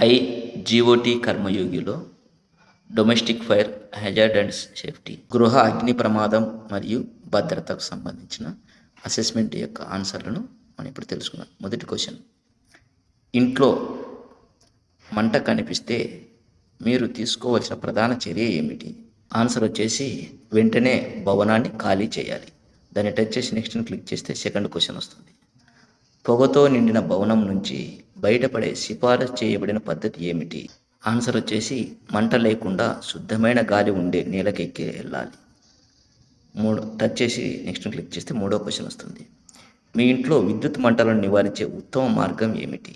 I GOT కర్మయోగిలో domestic fire hazard and safety గృహ అగ్ని ప్రమాదం మరియు భద్రతకు సంబంధించిన అసెస్మెంట్ యొక్క ఆన్సర్లను మనం ఇప్పుడు తెలుసుకుందాం. మొదటి క్వశ్చన్. ఇంట్లో మంట కనిపిస్తే మీరు తీసుకోవాల్సిన ప్రధాన చర్య ఏమిటి? ఆన్సర్ వచ్చేసి వెంటనే భవనాన్ని ఖాళీ చేయాలి. దాన్ని టచ్ చేసి నెక్స్ట్ క్లిక్ చేస్తే సెకండ్ క్వశ్చన్ వస్తుంది. పొగతో నిండిన భవనం నుంచి బయటపడే సిఫారసు చేయబడిన పద్ధతి ఏమిటి? ఆన్సర్ వచ్చేసి మంట లేకుండా శుద్ధమైన గాలి ఉండే నీళ్ళకెక్కి వెళ్ళాలి. మూడు టచ్ చేసి నెక్స్ట్ క్లిక్ చేస్తే మూడో క్వశ్చన్ వస్తుంది. మీ ఇంట్లో విద్యుత్ మంటలను నివారించే ఉత్తమ మార్గం ఏమిటి?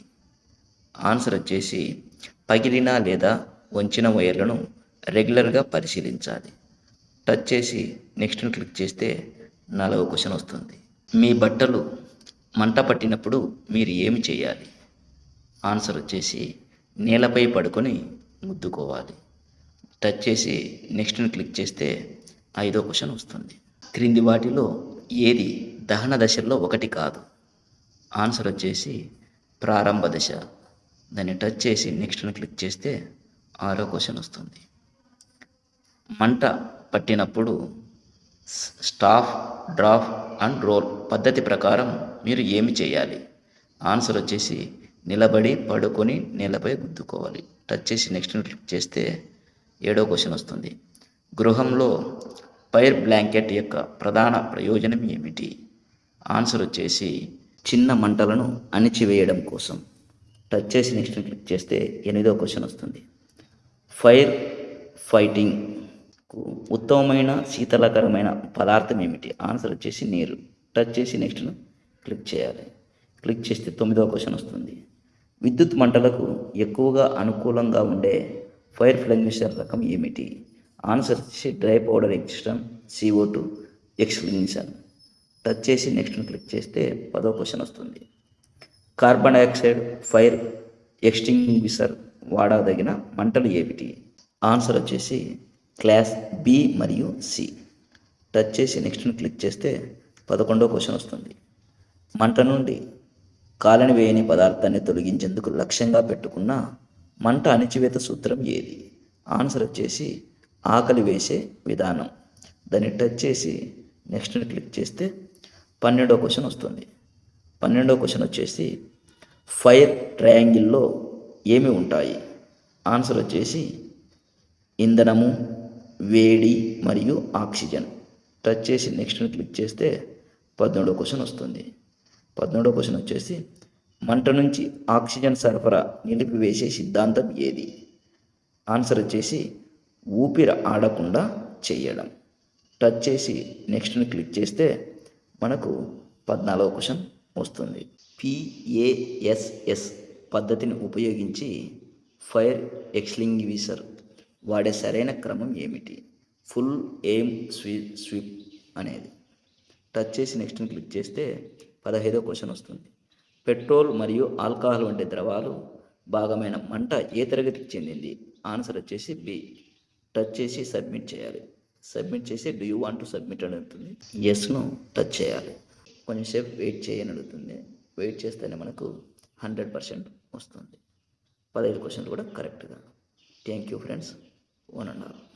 ఆన్సర్ వచ్చేసి పగిలిన లేదా వంచిన వైర్లను రెగ్యులర్గా పరిశీలించాలి. టచ్ చేసి నెక్స్ట్ క్లిక్ చేస్తే నాలుగో క్వశ్చన్ వస్తుంది. మీ బట్టలు మంట పట్టినప్పుడు మీరు ఏమి చేయాలి? ఆన్సర్ వచ్చేసి నేలపై పడుకొని ముద్దుకోవాలి. టచ్ చేసి నెక్స్ట్ని క్లిక్ చేస్తే ఐదో క్వశ్చన్ వస్తుంది. క్రింది వాటిలో ఏది దహన దశల్లో ఒకటి కాదు? ఆన్సర్ వచ్చేసి ప్రారంభ దశ. దాన్ని టచ్ చేసి నెక్స్ట్ని క్లిక్ చేస్తే ఆరో క్వశ్చన్ వస్తుంది. మంట పట్టినప్పుడు స్టాఫ్ డ్రాఫ్ అండ్ రోల్ పద్ధతి ప్రకారం మీరు ఏమి చేయాలి? ఆన్సర్ వచ్చేసి నిలబడి పడుకొని నేలపై గుద్దుకోవాలి. టచ్ చేసి నెక్స్ట్ క్లిక్ చేస్తే ఏడో క్వశ్చన్ వస్తుంది. గృహంలో పైర్ బ్లాంకెట్ యొక్క ప్రధాన ప్రయోజనం ఏమిటి? ఆన్సర్ వచ్చేసి చిన్న మంటలను అణిచివేయడం కోసం. టచ్ చేసి నెక్స్ట్ క్లిక్ చేస్తే ఎనిమిదో క్వశ్చన్ వస్తుంది. ఫైర్ ఫైటింగ్కు ఉత్తమమైన శీతలకరమైన పదార్థం ఏమిటి? ఆన్సర్ వచ్చేసి నీరు. టచ్ చేసి నెక్స్ట్ క్లిక్ చేయాలి. క్లిక్ చేస్తే తొమ్మిదో క్వశ్చన్ వస్తుంది. విద్యుత్ మంటలకు ఎక్కువగా అనుకూలంగా ఉండే ఫైర్ ఫ్లెంగిషన్ రకం ఏమిటి? ఆన్సర్ వచ్చేసి డ్రై పౌడర్ ఎక్స్టన్ సిఓ టూ ఎక్స్లింగ్షన్ టచ్ చేసి నెక్స్ట్ క్లిక్ చేస్తే పదో క్వశ్చన్ వస్తుంది. కార్బన్ డైఆక్సైడ్ ఫైర్ ఎక్స్టింగ్విషర్ వాడదగిన మంటలు ఏమిటి? ఆన్సర్ వచ్చేసి క్లాస్ బి మరియు సి టచ్ చేసి నెక్స్ట్ క్లిక్ చేస్తే పదకొండో క్వశ్చన్ వస్తుంది. మంట నుండి కాలని వేయని పదార్థాన్ని తొలగించేందుకు లక్ష్యంగా పెట్టుకున్న మంట అణిచివేత సూత్రం ఏది? ఆన్సర్ వచ్చేసి ఆకలి వేసే విధానం. దాన్ని టచ్ చేసి నెక్స్ట్ క్లిక్ చేస్తే పన్నెండో క్వశ్చన్ వస్తుంది. పన్నెండో క్వశ్చన్ వచ్చేసి ఫైర్ ట్రయాంగిల్లో ఏమి ఉంటాయి? ఆన్సర్ వచ్చేసి ఇంధనము వేడి మరియు ఆక్సిజన్. టచ్ చేసి నెక్స్ట్ క్లిక్ చేస్తే పద్మూడో క్వశ్చన్ వస్తుంది. పద్మూడవ క్వశ్చన్ వచ్చేసి మంట నుంచి ఆక్సిజన్ సరఫరా నిలిపివేసే సిద్ధాంతం ఏది? ఆన్సర్ వచ్చేసి ఊపిరి ఆడకుండా చేయడం. టచ్ చేసి నెక్స్ట్ని క్లిక్ చేస్తే మనకు పద్నాలుగో క్వశ్చన్ వస్తుంది. పిఏఎస్ఎస్ పద్ధతిని ఉపయోగించి ఫైర్ ఎక్స్లింగ్విసర్ వాడే సరైన క్రమం ఏమిటి? ఫుల్ ఎయిమ్ స్వీ స్వీప్ అనేది. టచ్ చేసి నెక్స్ట్ని క్లిక్ చేస్తే పదహైదో క్వశ్చన్ వస్తుంది. పెట్రోల్ మరియు ఆల్కహాల్ వంటి ద్రవాలు భాగమైన మంట ఏ తరగతికి చెందింది? ఆన్సర్ వచ్చేసి బి. టచ్ చేసి సబ్మిట్ చేయాలి. సబ్మిట్ చేసి do you want to submit అని అడుగుతుంది. ఎస్ను టచ్ చేయాలి. కొంచెంసేపు వెయిట్ చేయని అడుగుతుంది. వెయిట్ చేస్తేనే మనకు హండ్రెడ్ పర్సెంట్ వస్తుంది. పదహైదు క్వశ్చన్లు కూడా కరెక్ట్గా. Thank you friends one and half